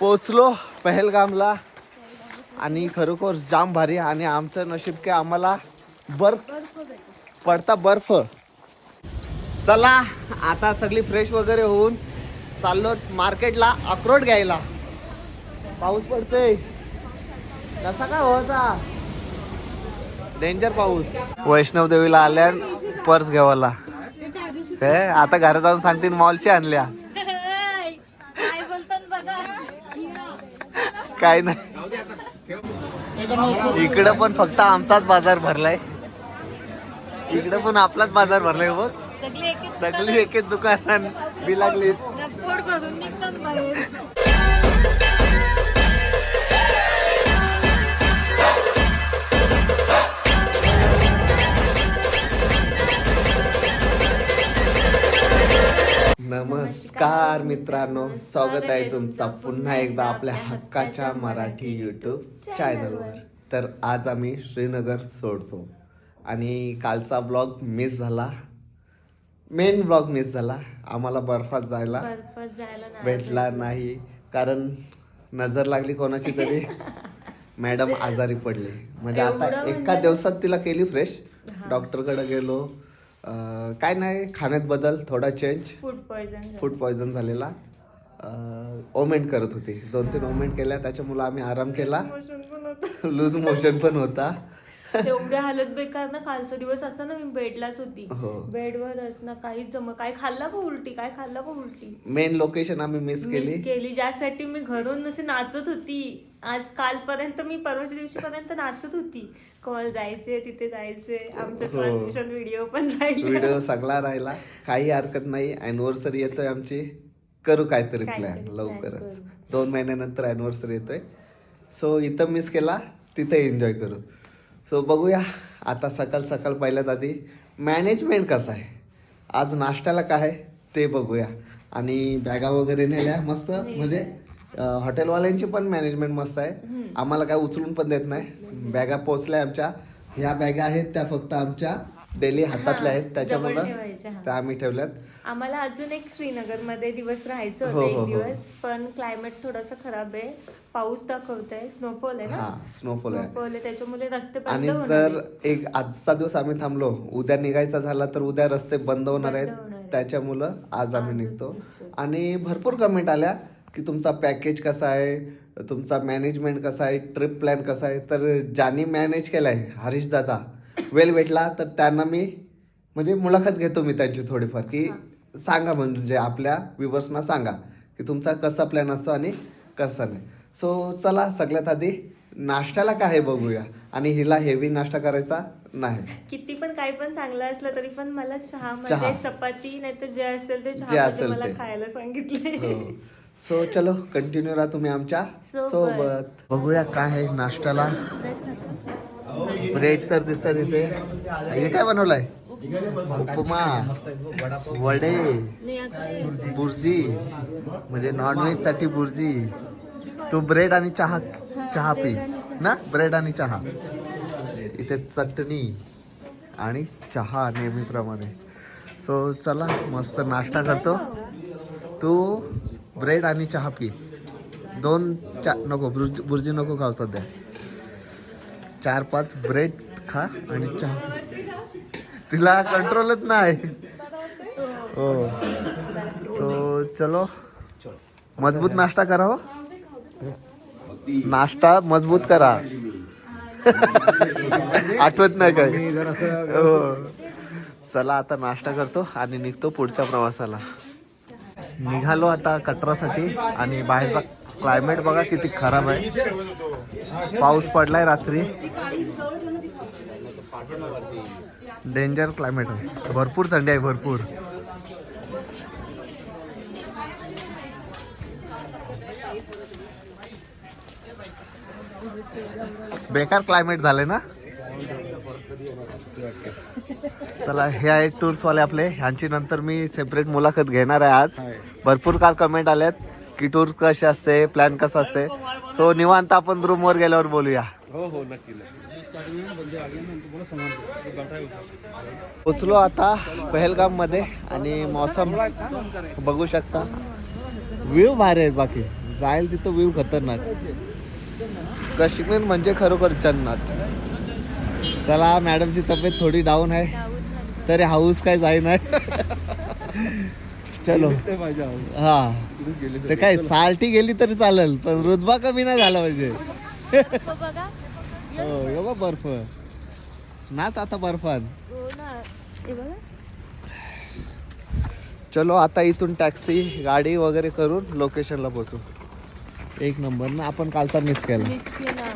पोचलो पहलगामला. आणि खरोखर जाम भारी आणि आमचं नशीब की आम्हाला बर्फ पडता बर्फ. चला आता सगळी फ्रेश वगैरे होऊन चाललो मार्केटला अक्रोड घ्यायला. पाऊस पडतोय. कसा काय होता डेंजर पाऊस. वैष्णव देवीला आल्या पर्स घ्यावाला. हे आता घरात जाऊन सांगतील मॉलशी आणल्या काय बोलतात बघा काय नाही. इकडं पण फक्त आमचाच बाजार भरलाय. इकडं पण आपलाच बाजार भरलाय बघ. सगळी एक एक सगळी एक एक दुकान बी लागली नमस्कार मित्रांनो स्वागत आहे तुमचा पुन्हा एकदा आपल्या हक्काच्या मराठी युट्यूब चॅनलवर तर आज आम्ही श्रीनगर सोडतो. आणि कालचा ब्लॉग मिस झाला. मेन ब्लॉग मिस झाला. आम्हाला बर्फात जायला भेटला नाही. कारण नजर लागली कोणाची तरी. मॅडम आजारी पडले. म्हणजे आता एका दिवसात तिला केली फ्रेश डॉक्टरकडे गेलो. अं, काय नाही खाण्यात बदल थोडा change food poison food poison झालेला. ओमेंट करत होती. दोन तीन ओमेंट केल्या त्याच्यामुळे आम्ही आराम केला. मोशन पण होतं. लूज मोशन पण होता. एवढी हालत बेकार ना कालचा दिवस असा ना मी बेडलाच होती. हो. बेडवरच ना काहीच जम काय खाल्ला का उलटी? काय खाल्ला का उलटी? मेन लोकेशन आम्ही मिस केली. मिस केली. ज्यासाठी मी घरून असे नाचत होती. आज कालपर्यंत मी परवाच्या दिवशी पर्यंत नाचत होती. कॉल जायचे तिथे जायचे. आमचं हो. ट्रान्झिशन व्हिडिओ पण राहिले. व्हिडिओ सगळा राहिला. काही हरकत नाही. अॅनिव्हर्सरी येतोय आमची. करू काहीतरी प्लॅन लवकरच. करू. दोन महिन्यानंतर अॅनिव्हर्सरी येतोय. सो इथं मिस केला. तिथे एन्जॉय करू. सो बघूया. आता सकाळ सकाळ पहिल्यात आधी मॅनेजमेंट कसं आहे? आज नाश्त्याला काय आहे ते बघूया. आणि बॅगा वगैरे नेल्या. मस्त. म्हणजे हॉटेलवाल्यांची पण मॅनेजमेंट मस्त आहे. आम्हाला काय उचलून पण देत नाही. बॅगा पोचल्या आमच्या. ह्या बॅगा आहेत त्या फक्त आमच्या. डेली हातातल्या आहेत त्याच्यामुळं. त्या आम्ही ठेवल्यात. आम्हाला अजून एक श्रीनगरमध्ये दिवस राहायचं हो, होतं हो, एक हो. दिवस पण क्लायमेट थोडासा खराब आहे. पाऊस दाखवतोय स्नोफॉल आहे ना? हा स्नोफॉल आहे. त्याच्यामुळे रस्ते आणि जर. एक आजचा दिवस आम्ही थांबलो उद्या निघायचा झाला तर उद्या रस्ते बंद होणार आहेत. त्याच्यामुळं आज आम्ही निघतो. आणि भरपूर कमेंट आल्या. की तुमचा पॅकेज कसा आहे तुमचा मॅनेजमेंट कसा आहे ट्रिप प्लॅन कसा आहे? तर ज्यांनी मॅनेज केलाय हरीश दादा वेळ भेटला तर त्यांना मी म्हणजे मुलाखत घेतो मी त्यांची थोडीफार की सांगा म्हणजे आपल्या व्ह्युअर्सना सांगा की तुमचा कसा प्लॅन असतो आणि कसा नाही. सो चला सगळ्यात आधी नाश्त्याला काय आहे बघूया आणि हिला हेवी नाश्ता करायचा नाही. किती पण काही पण चांगलं असलं तरी पण मला चहा. मध्ये चपाती नाही तर जे असेल ते जे चहा असेल मला. खायला सांगितले हो. सो चलो कंटिन्यू राहा तुम्ही आमच्यासोबत. बघूया काय आहे नाश्त्याला. ब्रेड तर दिसतात इथे हे काय बनवलंय? उपमा वडे बुर्जी म्हणजे नॉनव्हेजसाठी बुर्जी. तू ब्रेड आणि चहा चहा पी ना? ब्रेड आणि चहा. इथे चटणी आणि चहा नेहमीप्रमाणे. सो चला मस्त नाश्ता करतो. तू ब्रेड आणि चहा पी. दोन चा नको बुर्जी बुर्जी नको खाऊ सध्या. चार पाच ब्रेड खा आणि चहा पी. तिला कंट्रोलच नाही. हो. सो चलो. मजबूत नाश्ता करा हो. नाश्ता मजबूत करा. आठवत नाही काय हो. चला आता नाश्ता करतो आणि निघतो पुढच्या प्रवासाला. निघालो आता कटरासाठी आणि बाहेरचा क्लायमेट बघा किती खराब आहे. पाऊस पडलाय रात्री. डेंजर क्लायमेट आहे. भरपूर थंडी आहे भरपूर. बेकार क्लायमेट झाले ना? चला हे आहे टूर्सवाले आपले. ह्यांची नंतर मी सेपरेट मुलाखत घेणार आहे आज. भरपूर काल कमेंट आल्यात की टूर कशी असते प्लॅन कसा असते. सो निवांत आपण रूम वर गेल्यावर बोलूया. पोचलो आता पहलगाममध्ये आणि मौसम बघू शकता. व्ह्यू भारी आहेत बाकी. जाईल तिथं व्ह्यू खतरनाक काश्मीर म्हणजे खरोखर जन्नत. चला मॅडमची तब्येत थोडी डाऊन आहे. तरी हाऊस काय जाई नाही चलो. हा. ते काय साल्टी गेली तरी चालेल पण रुतबा कमी नाही झाला पाहिजे. बघा. हो बघ बर्फ. नाच आता बर्फान. हो हे चलो आता इथून टॅक्सी गाडी वगैरे करून लोकेशनला पोहोचू. एक नंबर ना आपण कालचा मिस केला. मिस केला.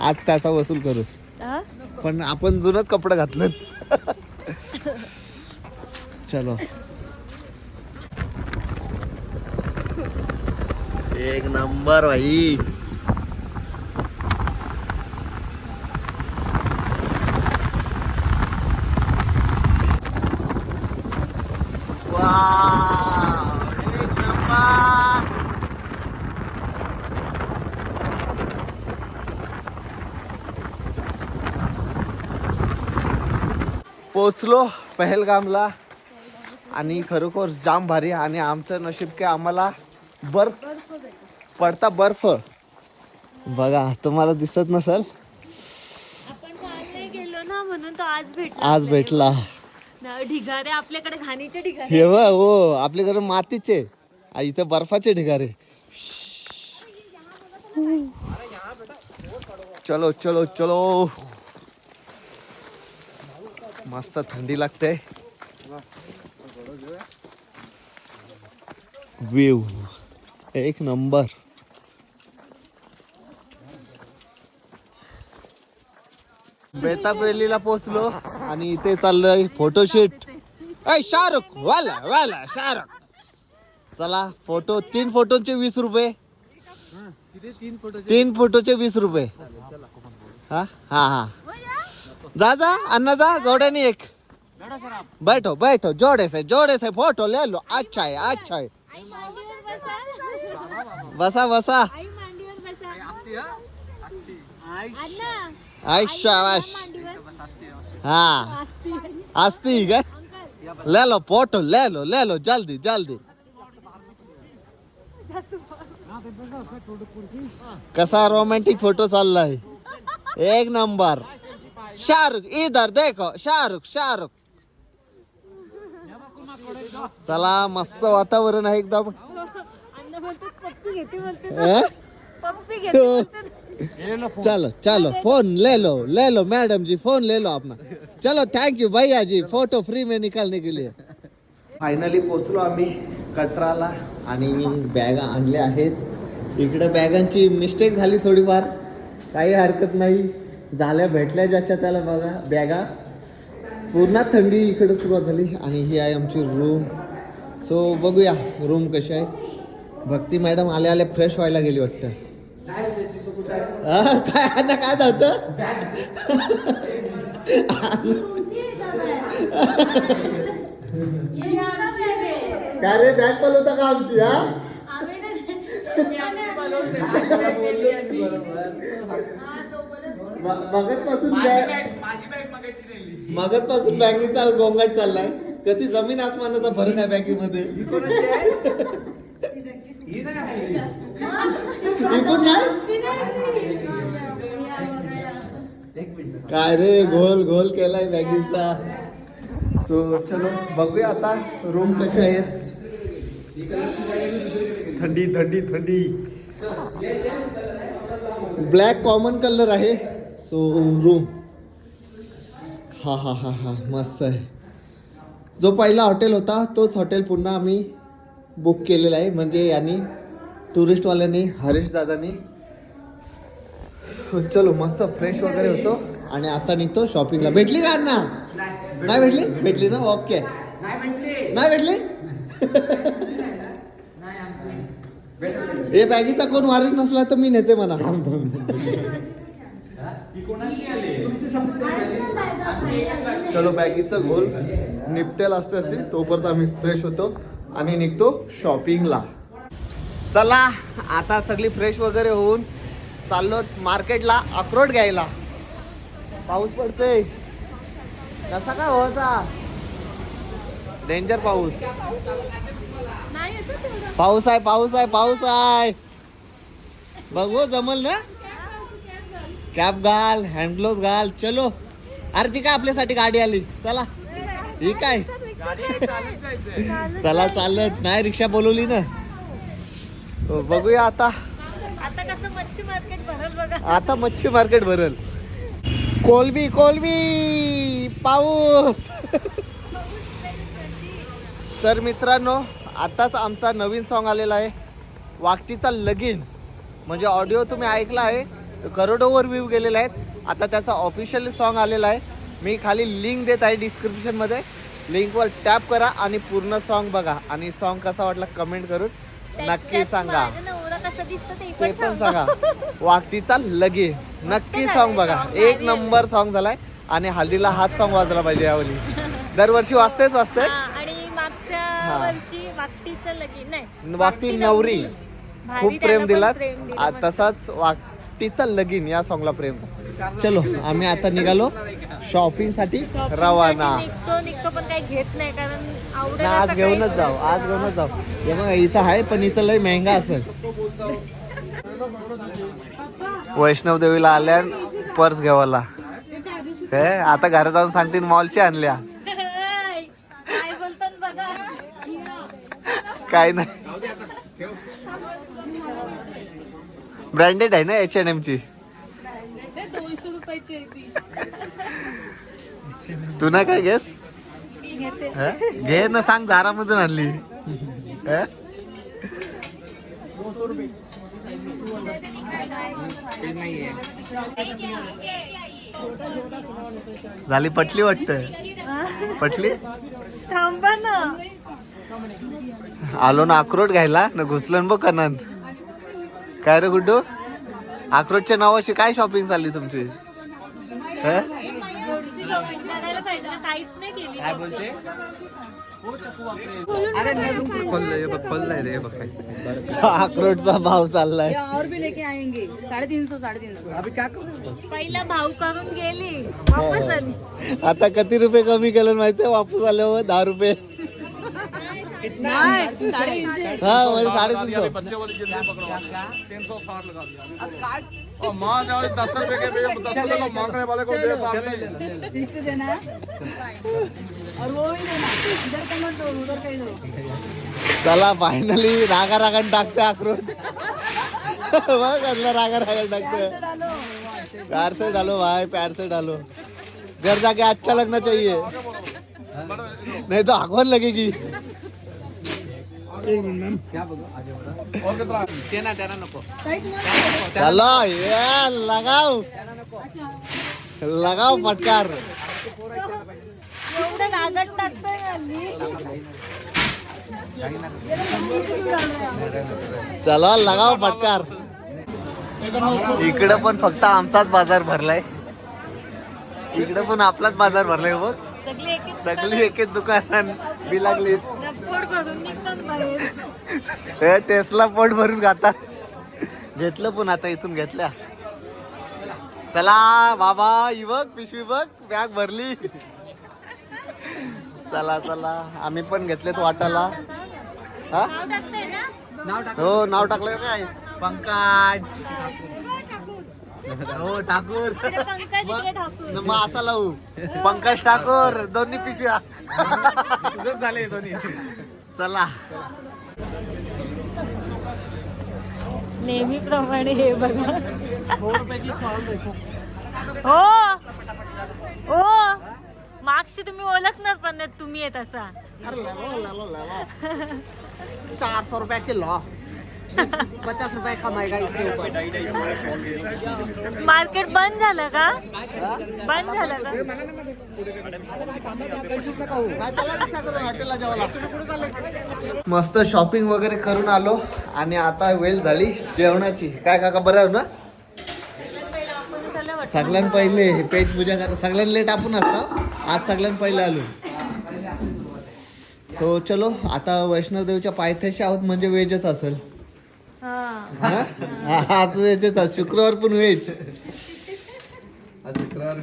आज त्याचा वसूल करू? पण आपण जुनच कपडे घातले चलो. एक नंबर भाई. पोचलो पहलगामला. आणि खरोखर जाम भारी आणि आमचं नशीब काय आम्हाला बर्फ पडता बर्फ. बघा तुम्हाला दिसत नसेल? आज भेटला आज भेटला. ना, ढिगारे आपल्याकडे घाणीचे ढिगारे. हे बघ, हो आपल्याकडे मातीचे. इथं बर्फाचे ढिगारे. चलो चलो चलो. मस्त थंडी लागते. व्ह्यू एक नंबर. बेतापेलीला पोचलो आणि इथे चाललोय फोटोशूट ऐ शाहरुख वाला वाला शाहरुख. चला फोटो तीन फोटोचे वीस रुपये. तीन फोटोचे वीस रुपये. हा? हा हा. जा जा अण्णा जा जोड्याने एक. बैठो बैठो जोड़े से जोड़े से फोटो ले लो. अच्छा है अच्छा है मांडीवर बसा. बसा. शाबाश हाँ. असती काय ले लो फोटो ले लो ले लो जल्दी जल्दी. कसा रोमॅन्टिक फोटो चाललाय? एक नंबर. शाहरुख इधर देखो. शाहरुख शाहरुख. चला मस्त वातावरण आहे एकदम. चलो चलो फोन ले लो ले लो मैडम जी फोन ले लो अपना चलो थैंक यू भैया जी फोटो फ्री में निकालने के लिए। फायनली पोचलो आम्ही कटराला आणि बॅगा आणल्या आहेत. इकडे बॅगांची मिस्टेक झाली थोडीफार. काही हरकत नाही. झाल्या भेटल्या ज्याच्या त्याला बघा बॅगा. पूर्ण थंडी इकडे सुरुवात झाली आणि ही आहे आमची रूम सो बघूया रूम कशी आहे. भक्ती मॅडम आल्या आल्या फ्रेश व्हायला गेली वाटतं. काय ना काय नव्हतं काय रे बॅग पण होता का आमची हा? मगत पासून मगत पासून बँकेचा गोंगाट चाललाय. कधी जमीन आसमानाचा फरक आहे बँकेमध्ये इकडून नाही काय रे गोल गोल केलाय मॅगीचा. सो चलो बघूया आता रूम कसे आहेत. थंडी थंडी थंडी. ब्लॅक कॉमन कलर आहे. सो रूम हा हा हा हा मस्त आहे. जो पहिला हॉटेल होता तोच हॉटेल पुन्हा आम्ही बुक केलेला आहे. म्हणजे यांनी टुरिस्टवाल्यांनी हरीश दादानी. चलो मस्त फ्रेश वगैरे होतो. आणि आता निघतो शॉपिंगला भेटली का ना नाही भेटली? भेटली ना? ओके. नाही भेटली. हे बॅगीचा कोण वारीस नसला तर मी नेते म्हणा. चलो बॅगीचं गोल. निपटेल असते असतील तोपर्यंत आम्ही फ्रेश होतो आणि निघतो शॉपिंगला चला आता सगळी फ्रेश वगैरे होऊन चाललो मार्केटला अक्रोड घ्यायला. पाऊस पडतोय. कसा काय होता डेंजर पाऊस. पाऊस आहे पाऊस आहे पाऊस आहे. बघ हो जमल ना? कॅप घाल हँड ग्लोव्ह घाल चलो. अरे ती काय आपल्यासाठी गाडी आली? चला. ही काय? चला चालत. नाही रिक्षा बोलवली ना. हो, बघूया आता. आता कसं मच्छी मार्केट भरल बघा. आता मच्छी मार्केट भरल. कोलबी कोलबी पाऊस. तर मित्रांनो आताच आमचा नवीन सॉन्ग आलेला आहे. वाकटीचा लगीन. म्हणजे ऑडिओ तुम्ही ऐकला आहे करोडोवर व्ह्यू गेलेले आहेत. आता त्याचा ऑफिशियल सॉन्ग आलेला आहे. मी खाली लिंक देत आहे डिस्क्रिप्शनमध्ये लिंकवर टॅप करा आणि पूर्ण सॉन्ग बघा. आणि सॉन्ग कसा वाटला कमेंट करून नक्की सांगा. कसा दिसतो ते ते पण सांगा. सांगा. वाकटीचा लगे नक्की सॉन्ग बघा. एक नंबर सॉन्ग झालाय आणि हल्दीला हात सॉन्ग वाजला पाहिजे यावली दरवर्षी वाजतेच वाजते आणि मागच्या. वर्षी वाकटीचं लगीन नाही. वाकटी नवरी. खूप प्रेम दिलं. तसाच वाकटीचा लगीन या सॉंगला प्रेम. चलो आम्ही आता निघालो शॉपिंगसाठी रवाना. निघतो निघतो पण काही घेत नाही कारण आज घेऊनच जाऊ आज घेऊनच जाऊ. हे बघा इथं आहे पण इथं लय मेहंगा असेल. वैष्णव देवीला आल्या पर्स घ्यावाला काय आता घरात जाऊन सांगतील मॉलशी आणल्या. काय नाही. ब्रँडेड आहे ना एच एन एम ची? ती ना काय घेस? घे ना सांग दारामधून आणली? झाली पटली वाटत? पटली? थांबा ना. आलो ना अक्रोट घ्यायला ना घुसलं बघ कनान. काय रे गुड्डू? अक्रोटच्या नावाशी काय शॉपिंग चालली तुमची? काहीच नाही केली काय बोलते अक्रोटचा भाव चाललाय या और भी लेके आएंगे. साढ़े तीन सौ साढ़े तीन सौ पहिला भाव करून गेली. वापस आली. आता किती रुपये कमी केलं माहितीये? वापस आल्यावर दहा रुपये. नहीं साढ़े तीनशे हा म्हणजे साडेतीनशे ठीक से देना और वो भी देना। इधर का मत दो उधर का ही दो चला फायनली रागा रागान टाकते अक्रोट बघ कसला रागा रागान टाकते से डालो प्यार से डालो भाई प्यार से डालो। घर जाके अच्छा लगना चाहिए। नहीं तो आगवान लगेगी। ताई तुम्हाला चलो. ये लगाओ लगाओ हल्ली. चलो लगाओ फटकार. इकडं पण फक्त आमचाच बाजार भरलाय. इकडं पण आपलाच बाजार भरलाय बघ. सगळी एक एक सगळी एक एक दुकान बी लागली हे टेस्ला पोट भरून खातात घेतलं पण आता इथून घेतल्या. चला बाबा ही बघ पिशवी बघ बॅग भरली. चला चला आम्ही पण घेतलेत वाटाला हा? नाव टाकतंय ना हो नाव टाकलं काय? पंकज. हो ठाकूर. मग असा लावू. पंकज ठाकूर दोन्ही पिशव्या. झाले दोन्ही. चला. नेहमीप्रमाणे हे बघा. हो. हो. मागशी तुम्ही ओळखणार पण नाही तुम्ही येत असा. चार सौ रुपया किलो. पचास रुपये कमाएगा इसके ऊपर मार्केट बंद झालं का? बंद झालं का? मस्त शॉपिंग वगैरे करून आलो आणि आता वेळ झाली जेवणाची. काय काका बरं आहे ना? सगळ्यात पहिले पेट पूजा कर. सगळ्यात लेट आपण असतो आज सगळ्यात पहिले आलो. सो चलो आता वैष्णवदेवच्या पायथ्याशी आहोत म्हणजे वेजच असेल. हा. हा? आज वेजच आहे. शुक्रवार पण वेज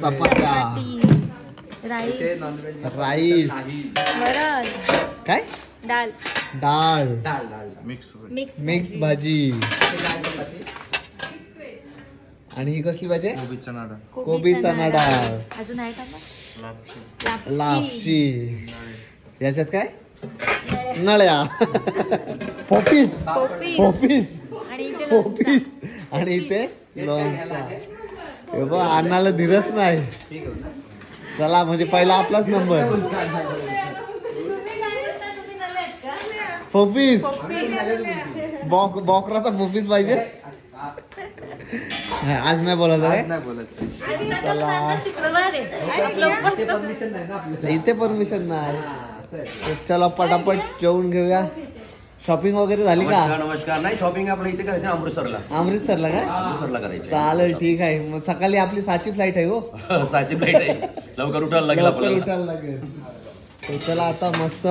चपात्या. राईस. राईस. वरण. काय? डाल डाळ. मिक्स मिक्स भाजी. आणि ही कसली पाहिजे कोबीचा नाडा कोबीचा नाडा. अजून आहे का मग? लापशी. याच्यात काय? नळ्या पोपीस पोपीस. पोपीस आणि इथे लोणचं. हे बघ अन्नाला धीरच नाही. चला म्हणजे पहिला आपलाच नंबर? पोपीस. बॉक बॉकराचा पोपीस पाहिजे. हा, आज नाही बोलायचं काय नाही बोलत. आहे उपवास इथे परमिशन नाही. तर चला पटापट जेवून घेऊया. शॉपिंग वगैरे झाली नमस्कार का? नमस्कार नाही शॉपिंग आपलं इथे करायचं अमृतसरला. अमृतसरला काय अमृतसरला करायचं चालेल ठीक आहे. मग सकाळी आपली साची फ्लाईट आहे हो. साची फ्लाईट आहे. लवकर उठायला लागेल लवकर आपल्याला. उठायला लागेल. तर चला आता मस्त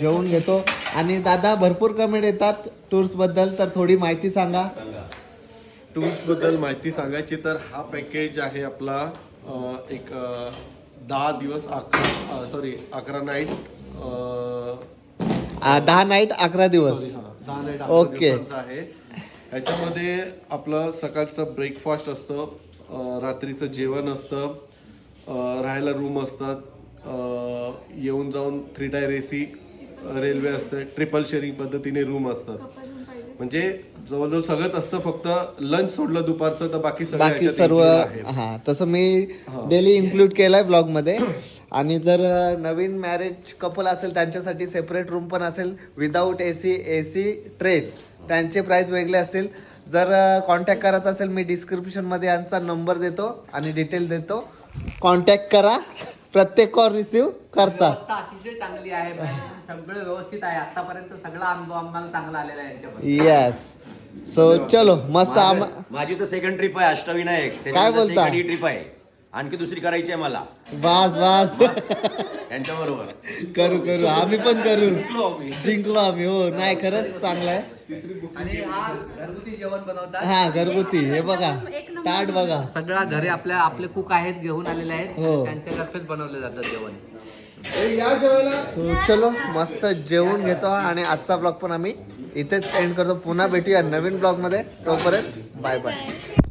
जेवून घेतो. आणि दादा भरपूर कमेंट येतात टूर्सबद्दल तर थोडी माहिती सांगा. टूर्सबद्दल माहिती सांगायची तर हा पॅकेज आहे आपला अ, एक अ, दहा दिवस अकरा सॉरी अकरा नाईट दहा नाईट अकरा दिवस. दहा नाईट. दिवसांचा आहे. ह्याच्यामध्ये आपलं सकाळचं ब्रेकफास्ट असतं अ, रात्रीचं जेवण असतं अ, राहायला रूम असतात अ, येऊन जाऊन थ्री टायर एसी रेल्वे असते ट्रिपल शेअरिंग पद्धतीने रूम असतात. म्हणजे जवळजवळ सगळंच असतं फक्त लंच सोडलं दुपारचं तर बाकी सगळं बाकी सर्व आहे. हा तसं मी डेली इन्क्लूड केलंय ब्लॉगमध्ये. आणि जर नवीन मॅरेज कपल असेल त्यांच्यासाठी सेपरेट रूम पण असेल विदाऊट एसी एसी ट्रेन त्यांचे प्राइस वेगळे असतील. जर कॉन्टॅक्ट करायचा असेल मी डिस्क्रिप्शनमध्ये यांचा नंबर देतो आणि डिटेल देतो. कॉन्टॅक्ट करा. प्रत्येक कॉल रिसिव्ह करता. अतिशय चांगली आहे. सगळं व्यवस्थित आहे. आतापर्यंत सगळा अनुभव आम्हाला चांगला आलेला आहे येस सो चलो मस्त आम माझं- तर सेकंड ट्रिप आहे अष्टविनायक. काय बोलता? ट्रिप आहे. आणखी दुसरी करायची आहे मला. बस बस यांच्या बरोबर करू करू. आम्ही पण करू. जिंकलो आम्ही. हो. नाही खरंच चांगलं आहे. आणि हा घरगुती जेवण बनवतात. हा घरगुती. हे बघा. ताट बघा. सगळा घरी आपल्या आपले कुक आहेत घेऊन आलेले आहेत. हो. त्यांच्यातर्फेच बनवलं जातं जेवण. So, चलो मस्त जेवून घेतो आणि आजचा ब्लॉग पण आम्ही इथेच एंड करतो. पुन्हा भेटूया नवीन ब्लॉगमध्ये तोपर्यंत बाय बाय